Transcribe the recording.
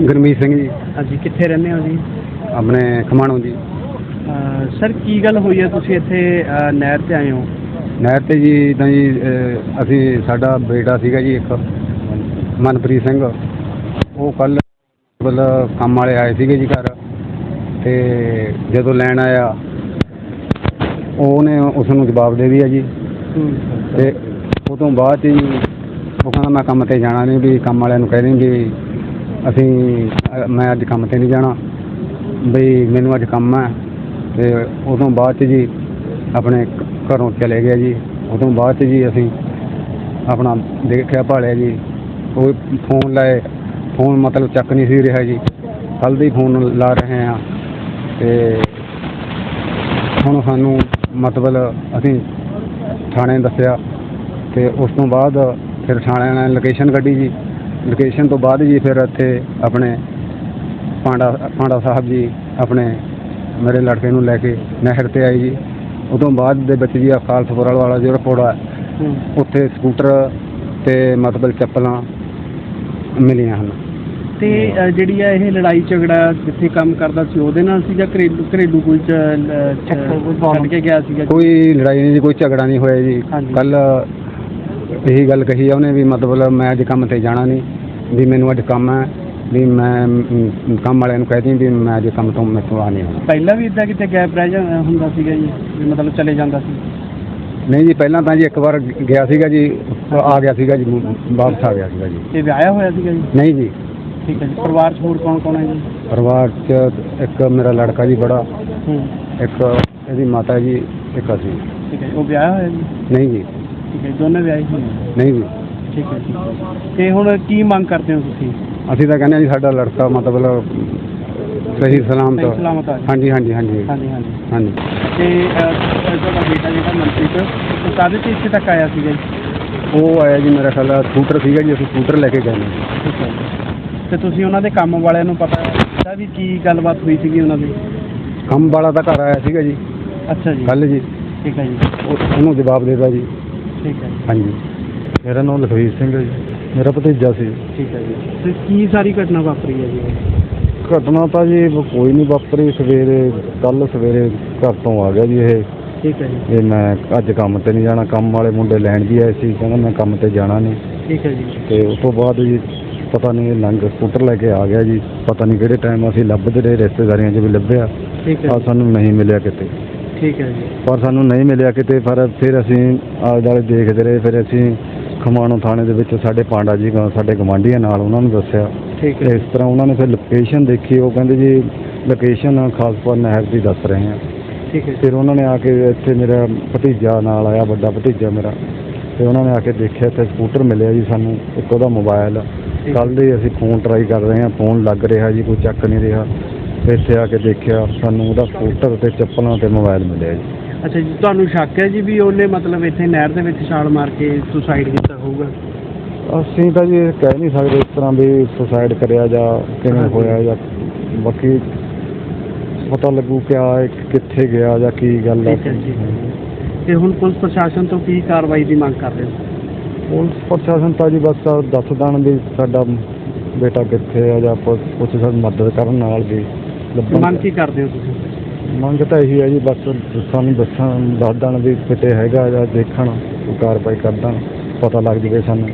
ਗੁਰਮੀਤ ਸਿੰਘ ਜੀ। ਹਾਂਜੀ ਕਿੱਥੇ ਰਹਿੰਦੇ ਹੋ ਜੀ? ਆਪਣੇ ਖਮਾਣੋਂ ਜੀ। ਸਰ ਕੀ ਗੱਲ ਹੋਈ ਹੈ? ਤੁਸੀਂ ਇੱਥੇ ਅਹ, ਨਹਿਰ ਤੇ ਆਏ ਹੋ। ਨਹਿਰ ਤੇ ਜੀ ਤਾਂ ਜੀ ਅਹ, ਅਸੀਂ ਸਾਡਾ ਬੇਟਾ ਸੀਗਾ ਜੀ ਇੱਕ ਮਨਪ੍ਰੀਤ ਸਿੰਘ। ਉਹ ਕੱਲ ਮਤਲਬ ਕੰਮ ਵਾਲੇ ਆਏ ਸੀਗੇ ਜੀ ਘਰ। ਤੇ ਜਦੋਂ ਲੈਣ ਆਇਆ ਉਹਨੇ ਉਸ ਨੂੰ ਜਵਾਬ ਦੇ ਦਿਆ ਜੀ। ਤੇ ਉਹ ਤੋਂ ਬਾਅਦ 'ਚ ਜੀ ਉਹ ਕਹਿੰਦਾ ਮੈਂ ਕੰਮ ਤੇ ਜਾਣਾ ਨਹੀਂ ਵੀ ਕੰਮ ਵਾਲਿਆਂ ਨੂੰ ਕਹਿ ਦੇ ਵੀ ਅਸੀਂ ਅ, ਮੈਂ ਅੱਜ ਕੰਮ ਤੇ ਨਹੀਂ ਜਾਣਾ। ਬਈ ਮੈਨੂੰ ਅੱਜ ਕੰਮ ਹੈ ਤੇ ਉਹ ਤੋਂ ਬਾਅਦ 'ਚ ਜੀ ਆਪਣੇ ਘ- ਘਰੋਂ ਚਲੇ ਗਿਆ ਜੀ। ਉਹ ਤੋਂ ਬਾਅਦ 'ਚ ਜੀ ਅਸੀਂ ਆਪਣਾ ਦੇਖਿਆ ਭਾਲਿਆ ਜੀ। ਉਹ ਫੋਨ ਲਾਏ। ਫੋਨ ਮਤਲਬ ਚੱਕ ਨਹੀਂ ਸੀ ਰਿਹਾ ਜੀ। ਕੱਲ੍ਹ ਦੀ ਫੋਨ ਲਾ ਰਹੇ ਆ ਤੇ ਹੁਣ ਸਾਨੂੰ ਮਤਲਬ ਅਸੀਂ ਥਾਣੇ ਦੱਸਿਆ। ਤੇ ਉਸ ਤੋਂ ਬਾਅਦ ਫਿਰ ਥਾਣੇ ਨੇ ਲੋਕੇਸ਼ਨ ਕੱਢੀ ਜੀ। ਲੋਕੇਸ਼ਨ ਤੋਂ ਬਾਅਦ ਜੀ ਫਿਰ ਇੱਥੇ ਆਪਣੇ ਪਾਂਡਾ ਪਾਂਡਾ ਸਾਹਿਬ ਜੀ ਆਪਣੇ ਮੇਰੇ ਲੜਕੇ ਨੂੰ ਲੈ ਕੇ ਨਹਿਰ ਤੇ ਆਏ ਜੀ। ਉਦੋਂ ਬਾਅਦ ਦੇ ਵਿੱਚ ਜੀ ਅਕਾਲਪੁਰ ਵਾਲਾ ਜਿਹੜਾ ਕੋੜਾ ਉੱਥੇ ਸਕੂਟਰ ਤੇ ਮਤਲਬ ਚੱਪਲਾਂ ਮਿਲੀਆਂ ਹਨ। ਤੇ ਜਿਹੜੀ ਆ ਇਹ ਲੜਾਈ ਝਗੜਾ ਜਿੱਥੇ ਕੰਮ ਕਰਦਾ ਸੀ ਉਹਦੇ ਨਾਲ ਸੀ ਜਾਂ ਘਰੇਲੂ ਘਰੇਲੂ ਕੋਈ ਛੱਡ ਕੇ ਗਿਆ ਸੀਗਾ ਕੋਈ ਲੜਾਈ ਨਹੀਂ ਜੀ ਕੋਈ ਝਗੜਾ ਨਹੀਂ ਹੋਇਆ ਜੀ। ਕੱਲ ਇਹੀ ਗੱਲ ਕਹੀ ਆ ਉਹਨੇ ਵੀ ਮਤਲਬ ਮੈਂ ਅੱਜ ਕੰਮ ਤੇ ਜਾਣਾ ਨਹੀਂ। ਵੀ ਮੈਨੂੰ ਅੱਜ ਕੰਮ ਹੈ ਵੀ ਮੈਂ ਮ, ਕੰਮ ਵਾਲਿਆਂ ਨੂੰ ਕਹਿ ਦੀ ਵੀ ਮੈਂ ਅੱਜ ਕੰਮ ਤੋਂ ਮੈਥੋਂ ਆ ਨਹੀਂ ਪਹਿਲਾਂ ਵੀ ਇਦਾਂ ਕਿਤੇ ਗੈਪ ਰਹਿ ਜਾ ਹੁੰਦਾ ਸੀਗਾ ਜੀ ਵੀ ਮਤਲਬ ਚਲੇ ਜਾਂਦਾ ਸੀ? ਨਹੀਂ ਜੀ ਪਹਿਲਾਂ ਤਾਂ ਜੀ ਇੱਕ ਵਾਰ ਗਿਆ ਸੀਗਾ ਜੀ ਆ ਗਿਆ ਸੀਗਾ ਜੀ ਵਾਪਸ ਆ ਗਿਆ ਸੀਗਾ ਜੀ। ਤੇ ਵਿਆਹਿਆ ਹੋਇਆ ਸੀਗਾ ਜੀ? ਨਹੀਂ ਜੀ। ਠੀਕ ਹੈ ਜੀ ਪਰਿਵਾਰ 'ਚ ਹੋਰ ਕੌਣ ਕੌਣ ਹੈ ਜੀ? ਪਰਿਵਾਰ 'ਚ ਇੱਕ ਮੇਰਾ ਲੜਕਾ ਜੀ ਬੜਾ ਹੂੰ। ਇੱਕ ਇਹਦੀ ਮਾਤਾ ਜੀ ਇੱਕ ਅਸੀਂ। ਠੀਕ ਹੈ ਜੀ। ਉਹ ਵਿਆਹਿਆ ਹੋਇਆ ਜੀ? ਨਹੀਂ ਜੀ। ਠੀਕ ਹੈ ਜੀ, ਦੋਨੇ ਵਿਆਹੇ ਹੋਏ ਨੇ। ਨਹੀਂ ਜੀ। ਠੀਕ ਹੈ ਠੀਕ ਹੈ। ਤੇ ਹੁਣ ਕੀ ਮੰਗ ਕਰਦੇ ਹੋ ਤੁਸੀਂ? ਅਸੀਂ ਤਾਂ ਕਹਿੰਦੇ ਹਾਂ ਜੀ ਸਾਡਾ ਲੜਕਾ ਮਤਲਬ ਸਹੀ ਸਲਾਮਤ ਸਹੀ ਸਲਾਮਤ ਆ। ਹਾਂਜੀ ਹਾਂਜੀ ਹਾਂਜੀ। ਹਾਂਜੀ ਹਾਂਜੀ। ਹਾਂਜੀ। ਤੇ ਅਹ, ਤੁਹਾਡਾ ਬੇਟਾ ਜਿਹੜਾ ਮਨਪ੍ਰੀਤ ਉਹ ਕਾਹਦੇ ਤੇ ਇੱਥੇ ਤੱਕ ਆਇਆ ਸੀਗਾ ਜੀ? ਉਹ ਆਇਆ ਜੀ ਮੇਰਾ ਖਿਆਲ ਆ ਸਕੂਟਰ ਸੀਗਾ ਜੀ ਅਸੀਂ ਸਕੂਟਰ ਲੈ ਕੇ ਗਏ ਨੇ। ਠੀਕ ਹੈ ਜੀ। ਤੇ ਤੁਸੀਂ ਉਹਨਾਂ ਦੇ ਕੰਮ ਵਾਲਿਆਂ ਨੂੰ ਪਤਾ ਦਿੱਤਾ ਵੀ ਕੀ ਗੱਲਬਾਤ ਹੋਈ ਸੀਗੀ ਉਹਨਾਂ ਦੀ? ਕੰਮ ਵਾਲਾ ਤਾਂ ਘਰ ਆਇਆ ਸੀਗਾ ਜੀ। ਅੱਛਾ ਜੀ। ਕੱਲ ਜੀ। ਠੀਕ ਹੈ ਜੀ। ਉਹ- ਉਹਨੂੰ ਜਵਾਬ ਦੇਦਾ ਜੀ। ਠੀਕ ਹੈ ਜੀ। ਹਾਂਜੀ। ਮੇਰਾ ਨਾਮ ਲਖਵੀਰ ਸਿੰਘ ਹੈ ਜੀ। ਮੇਰਾ ਭਤੀਜਾ ਸੀ। ਠੀਕ ਹੈ ਜੀ। ਤੇ ਕੀ ਸਾਰੀ ਘਟਨਾ ਵਾਪਰੀ ਹੈ ਜੀ? ਘਟਨਾ ਤਾਂ ਜੀ ਕੋਈ ਨਹੀਂ ਵਾਪਰੀ। ਸਵੇਰੇ ਕੱਲ ਸਵੇਰੇ ਘਰ ਤੋਂ ਆ ਗਿਆ ਜੀ ਇਹ। ਠੀਕ ਹੈ ਜੀ। ਮੈਂ ਅੱਜ ਕੰਮ ਤੇ ਨਹੀਂ ਜਾਣਾ। ਕੰਮ ਵਾਲੇ ਮੁੰਡੇ ਲੈਣ ਵੀ ਆਏ ਸੀ। ਕਹਿੰਦਾ ਮੈਂ ਕੰਮ ਤੇ ਜਾਣਾ ਨਹੀਂ। ਠੀਕ ਹੈ ਜੀ। ਤੇ ਉਸ ਤੋਂ ਬਾਅਦ ਜੀ ਪਤਾ ਨਹੀਂ ਇਹ ਲੰਘ ਸਕੂਟਰ ਲੈ ਕੇ ਆ ਗਿਆ ਜੀ। ਪਤਾ ਨਹੀਂ ਕਿਹੜੇ ਟਾਈਮ ਅਸੀਂ ਲੱਭਦੇ ਰਹੇ ਰਿਸ਼ਤੇਦਾਰੀਆਂ 'ਚ ਵੀ ਲੱਭਿਆ। ਠੀਕ ਹੈ ਜੀ, ਸਾਨੂੰ ਨਹੀਂ ਮਿਲਿਆ ਕਿਤੇ। ਠੀਕ ਹੈ ਜੀ। ਪਰ ਸਾਨੂੰ ਨਹੀਂ ਮਿਲਿਆ ਕਿਤੇ। ਪਰ ਫਿਰ ਅਸੀਂ ਆਲੇ ਦੁਆਲੇ ਦੇਖਦੇ ਰਹੇ। ਫਿਰ ਅਸੀਂ ਖਮਾਣੋ ਥਾਣੇ ਦੇ ਵਿੱਚ ਸਾਡੇ ਪਾਂਡਾ ਜੀ ਗ- ਸਾਡੇ ਗਵਾਂਢੀਆਂ ਨਾਲ ਉਹਨਾਂ ਨੂੰ ਦੱਸਿਆ। ਠੀਕ ਤੇ ਹੈ। ਇਸ ਤਰ੍ਹਾਂ ਉਹਨਾਂ ਨੇ ਫਿਰ ਲੋਕੇਸ਼ਨ ਦੇਖੀ ਉਹ ਕਹਿੰਦੇ ਜੀ ਲੋਕੇਸ਼ਨ ਖਾਸਪੁਰ ਨਹਿਰ ਦੀ ਦੱਸ ਰਹੇ ਆ ਠੀਕ ਹੈ ਫਿਰ ਉਹਨਾਂ ਨੇ ਆ ਕੇ ਇੱਥੇ ਮੇਰਾ ਭਤੀਜਾ ਨਾਲ ਆਇਆ ਵੱਡਾ ਭਤੀਜਾ ਮੇਰਾ। ਤੇ ਉਹਨਾਂ ਨੇ ਆ ਕੇ ਦੇਖਿਆ ਤੇ ਸਕੂਟਰ ਮਿਲਿਆ ਜੀ ਸਾਨੂੰ ਇੱਕ ਉਹਦਾ ਮੋਬਾਈਲ ਕੱਲ੍ਹ ਦੇ ਅਸੀਂ ਫੋਨ ਟਰਾਈ ਕਰ ਰਹੇ ਹਾਂ ਫੋਨ ਲੱਗ ਰਿਹਾ ਜੀ ਕੋਈ ਚੱਕ ਨਹੀਂ ਰਿਹਾ। ਤੇ ਇੱਥੇ ਆ ਕੇ ਦੇਖਿਆ ਸਾਨੂੰ ਉਹਦਾ ਸਕੂਟਰ ਤੇ ਚੱਪਲਾਂ ਤੇ ਮੋਬਾਈਲ ਮਿਲਿਆ ਜੀ। ਅੱਛਾ ਜੀ ਤੁਹਾਨੂੰ ਸ਼ੱਕ ਹੈ ਜੀ ਵੀ ਉਹਨੇ ਮਤਲਬ ਇੱਥੇ ਨਹਿਰ ਦੇ ਵਿੱਚ ਛਾਲ ਮਾਰ ਕੇ ਸੁਸਾਈਡ ਕੀਤਾ ਹੋਊਗਾ? ਅਸੀਂ ਤਾਂ ਜੀ ਇਹ ਕਹਿ ਨਹੀਂ ਸਕਦੇ ਇਸ ਤਰ੍ਹਾਂ ਵੀ ਸੁਸਾਈਡ ਕਰਿਆ ਜਾਂ ਕਿਵੇਂ। ਹੋਇਆ ਜਾਂ ਬਾਕੀ ਪਤਾ ਲੱਗੂ ਕਿ ਆ ਕਿੱਥੇ ਗਿਆ ਜਾਂ ਕੀ ਗੱਲ ਠੀਕ ਹੈ ਜੀ। ਤੇ ਹੁਣ ਪੁਲਿਸ ਪ੍ਰਸ਼ਾਸਨ ਤੋਂ ਕੀ ਕਾਰਵਾਈ ਦੀ ਮੰਗ ਕਰ ਰਹੇ ਹੋ? ਪੁਲਿਸ ਪ੍ਰਸ਼ਾਸਨ ਤਾਂ ਜੀ ਬਸ ਦੱਸ ਦੇਣ ਵੀ ਸਾਡਾ ਬੇਟਾ ਕਿੱਥੇ ਆ ਜਾਂ ਕੁਛ ਕੁਛ ਸਾਡੀ ਮਦਦ ਕਰਨ ਨਾਲ ਵੀ ਲੱਭਣ। ਮੰਗ ਕੀ ਕਰਦੇ ਹੋ ਤੁਸੀਂ? ਮੰਗ ਤਾਂ ਇਹੀ ਹੈ ਜੀ, ਬਸ ਸਾਨੂੰ ਦੱਸਣ, ਦੱਸ ਦੇਣ ਵੀ ਕਿਤੇ ਹੈਗਾ ਜਾਂ ਦੇਖਣ, ਕੋਈ ਕਾਰਵਾਈ ਕਰ ਦੇਣ, ਪਤਾ ਲੱਗ ਜਵੇ ਸਾਨੂੰ।